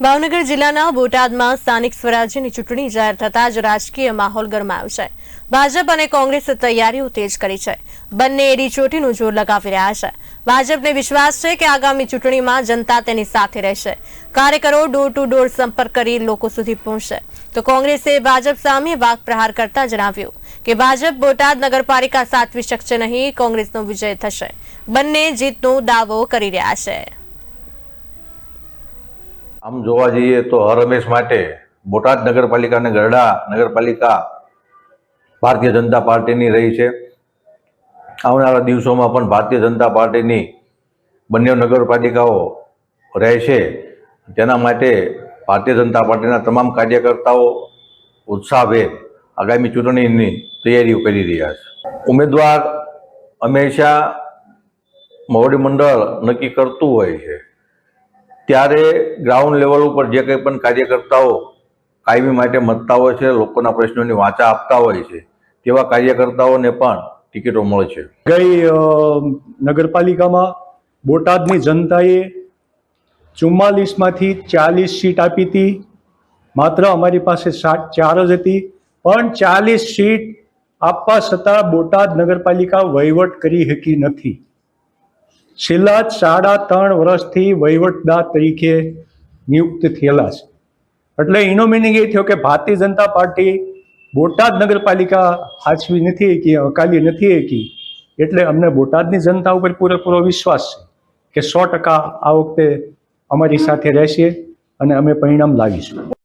ભાવનગર જિલ્લાના બોટાદમાં સ્થાનિક સ્વરાજ્યની ચૂંટણી જાહેર થતા જ રાજકીય માહોલ ગરમાયો છે. ભાજપ અને કોંગ્રેસે તૈયારીઓ તેજ કરી છે. બંને એડી ચોટીનું જોર લગાવી રહ્યા છે. ભાજપને વિશ્વાસ છે કે આગામી ચૂંટણીમાં જનતા તેની સાથે રહેશે. કાર્યકરો ડોર ટુ ડોર સંપર્ક કરી લોકો સુધી પહોંચશે. તો કોંગ્રેસે ભાજપ સામે વાક પ્રહાર કરતા જણાવ્યું કે ભાજપ બોટાદ નગરપાલિકા સાચવી શકશે નહીં, કોંગ્રેસનો વિજય થશે. બંને જીતનો દાવો કરી રહ્યા છે. આમ જોવા જઈએ તો હર હંમેશ માટે બોટાદ નગરપાલિકા અને ગરડા નગરપાલિકા ભારતીય જનતા પાર્ટીની રહી છે. આવનારા દિવસોમાં પણ ભારતીય જનતા પાર્ટીની બંને નગરપાલિકાઓ રહેશે તેના માટે ભારતીય જનતા પાર્ટીના તમામ કાર્યકર્તાઓ ઉત્સાહભેર આગામી ચૂંટણીની તૈયારીઓ કરી રહ્યા છે. ઉમેદવાર હંમેશા મોવડી મંડળ નક્કી કરતું હોય છે. ત્યારે ગ્રાઉન્ડ લેવલ ઉપર જે કંઈ પણ કાર્યકર્તાઓ કાયમી માટે મતતા હોય છે, લોકોના પ્રશ્નોની વાંચા આપતા હોય છે, તેવા કાર્યકર્તાઓને પણ ટિકિટો મળે છે. ગઈ નગરપાલિકામાં બોટાદની જનતાએ ચુમ્માલીસમાંથી ચાલીસ સીટ આપી હતી. માત્ર અમારી પાસે સાત, ચાર જ હતી. પણ ચાલીસ સીટ આપવા છતાં બોટાદ નગરપાલિકા વહીવટ કરી શકી નથી. છેલ્લા સાડા ત્રણ વર્ષથી વહીવટદાર તરીકે નિયુક્ત થયેલા છે. એટલે એનો મિનિંગ એ થયો કે ભારતીય જનતા પાર્ટી બોટાદ નગરપાલિકા હાચવી નથી એકી, અકાલી નથી એકી. એટલે અમને બોટાદની જનતા ઉપર પૂરેપૂરો વિશ્વાસ છે કે સો ટકા આ વખતે અમારી સાથે રહેશે અને અમે પરિણામ લાવીશું.